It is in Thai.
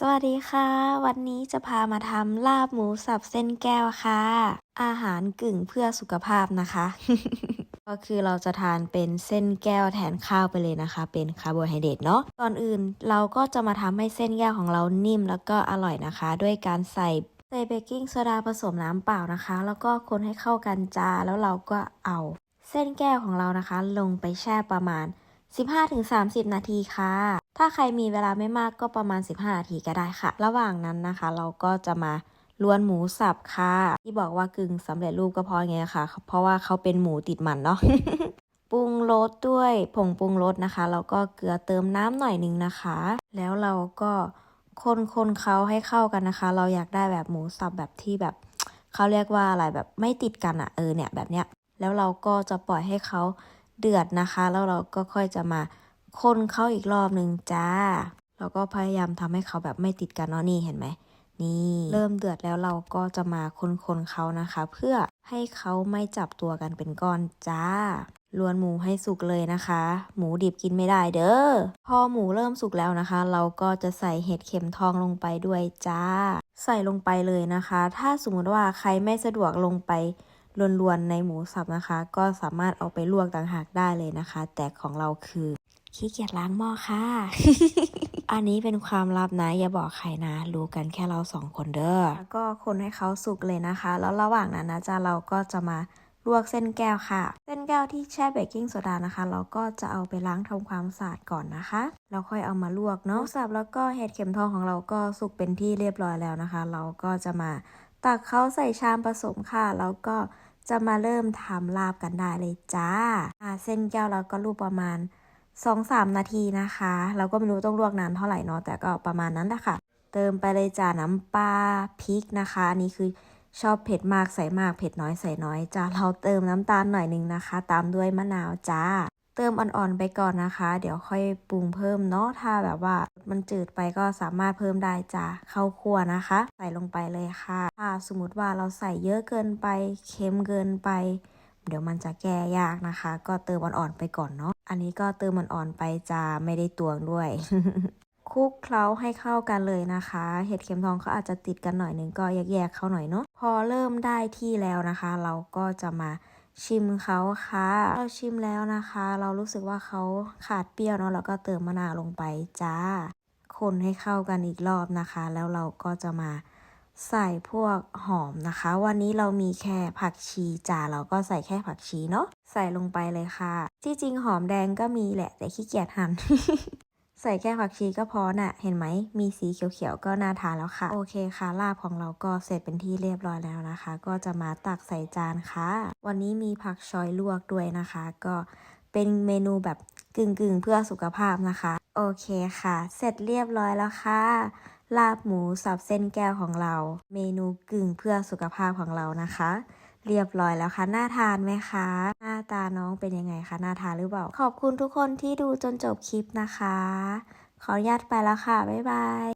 สวัสดีค่ะ วันนี้จะพามาทำลาบหมูสับเส้นแก้วค่ะ อาหารกึ่งเพื่อสุขภาพนะคะ ก็คือเราจะทานเป็นเส้นแก้วแทนข้าวไปเลยนะคะ เป็นคาร์โบไฮเดรตเนาะก่อนอื่นเราก็จะมาทำให้เส้นแก้วของเรานิ่มแล้วก็อร่อยนะคะ ด้วยการใส่ใส่เบกกิ้งโซดาผสมน้ำเปล่านะคะ แล้วก็คนให้เข้ากันจาแล้วเราก็เอา เส้นแก้วของเรานะคะ ลงไปแช่ประมาณ 15-30 นาทีค่ะ ถ้าใครมีเวลาไม่มากก็ประมาณ 15 นาทีก็ได้ค่ะ ระหว่างนั้นนะคะ เราก็จะมาล้วนหมูสับค่ะ ที่บอกว่ากึ่งสำเร็จรูปก็เพราะไงค่ะเพราะว่าเขาเป็นหมูติดมันเนาะปรุงรสด้วยผงปรุงรสนะคะแล้วก็เกลือเติมน้ำหน่อยนึงนะคะ แล้วเราก็คนคนเขาให้เข้ากันนะคะ เราอยากได้แบบหมูสับแบบที่แบบเขาเรียกว่าอะไรแบบไม่ติดกันอะเออเนี่ยแบบเนี้ยแล้วเราก็จะปล่อยให้เขาเดือดนะคะ แล้วเราก็ค่อยจะมา คนเขาอีกรอบหนึ่งจ้าเราก็พยายามทำให้เขาแบบไม่ติดกันเนาะนี่เห็นไหมนี่เริ่มเดือดแล้วเราก็จะมาคนๆเขานะคะ เพื่อให้เขาไม่จับตัวกันเป็นก้อนจ้าลวนหมูให้สุกเลยนะคะ หมูดิบกินไม่ได้เด้อ พอหมูเริ่มสุกแล้วนะคะ เราก็จะใส่เห็ดเข็มทองลงไปด้วยจ้า ใส่ลงไปเลยนะคะ ถ้าสมมติว่าใครไม่สะดวกลงไปลวนๆในหมูสับนะคะ ก็สามารถเอาไปลวกต่างหากได้เลยนะคะ แต่ของเราคือ ขี้เกียจล้างหม้อค่ะ อันนี้เป็นความลับนะ อย่าบอกใครนะ รู้กันแค่เราสองคนเด้อแล้วก็คนให้เขาสุกเลยนะคะ แล้วระหว่างนั้นนะจ๊ะเราก็จะมาลวกเส้นแก้วค่ะ เส้นแก้วที่แช่เบกกิ้งโซดานะคะ เราก็จะเอาไปล้างทำความสะอาดก่อนนะคะแล้วค่อยเอามาลวกเนาะสับแล้วก็เห็ดเข็มทองของเราก็สุกเป็นที่เรียบร้อยแล้วนะคะ เราก็จะมาตักเขาใส่ชามผสมค่ะ แล้วก็จะมาเริ่มทำลาบกันได้เลยจ้าเส้นแก้วเราก็ลวกประมาณ สองสามนาทีนะคะ เราก็ไม่รู้ต้องลวกนานเท่าไหร่เนาะแต่ก็ประมาณนั้นแหละค่ะ เติมไปเลยจ้าน้ำปลาพริกนะคะ อันนี้คือชอบเผ็ดมากใส่มากเผ็ดน้อยใส่น้อยจ้าเราเติมน้ำตาลหน่อยนึงนะคะ ตามด้วยมะนาวจ้า เติมอ่อนๆไปก่อนนะคะ เดี๋ยวค่อยปรุงเพิ่มเนาะถ้าแบบว่ามันจืดไปก็สามารถเพิ่มได้จ้าเข้าวคั่วนะคะ ใส่ลงไปเลยค่ะถ้าสมมติว่าเราใส่เยอะเกินไปเค็มเกินไป เดี๋ยวมันจะแก้ยากนะคะ ก็เติมอ่อนๆไปก่อนเนาะอันนี้ก็เติมอ่อนๆไปจะไม่ได้ตวงด้วยคลุกเคล้าให้เข้ากันเลยนะคะ เห็ดเข็มทองเขาอาจจะติดกันหน่อยนึงก็แยกๆเข้าหน่อยเนาะพอเริ่มได้ที่แล้วนะคะ เราก็จะมาชิมเขาค่ะ เราชิมแล้วนะคะ เรารู้สึกว่าเขาขาดเปรี้ยวเนาะเราก็เติมมะนาวลงไปจ้า คนให้เข้ากันอีกรอบนะคะ แล้วเราก็จะมา ใส่พวกหอมนะคะ วันนี้เรามีแค่ผักชีจ้าเราก็ใส่แค่ผักชีเนาะใส่ลงไปเลยค่ะ ที่จริงหอมแดงก็มีแหละ แต่ขี้เกียจหั่นใส่แค่ผักชีก็พอน่ะ เห็นไหม มีสีเขียวๆก็น่าทานแล้วค่ะ โอเคค่ะลาบของเราก็เสร็จเป็นที่เรียบร้อยแล้วนะคะ ก็จะมาตักใส่จานค่ะ วันนี้มีผักชอยลวกด้วยนะคะ ก็เป็นเมนูแบบกึ่งๆ เพื่อสุขภาพนะคะ โอเคค่ะ เสร็จเรียบร้อยแล้วค่ะ ลาบหมูสับเส้นแก้วของเรา เมนูกึ่งเพื่อสุขภาพของเรานะคะ เรียบร้อยแล้วค่ะน่าทานไหมคะ หน้าตาน้องเป็นยังไงคะน่าทานหรือเปล่า ขอบคุณทุกคนที่ดูจนจบคลิปนะคะ ขออนุญาตไปแล้วค่ะ บ๊ายบาย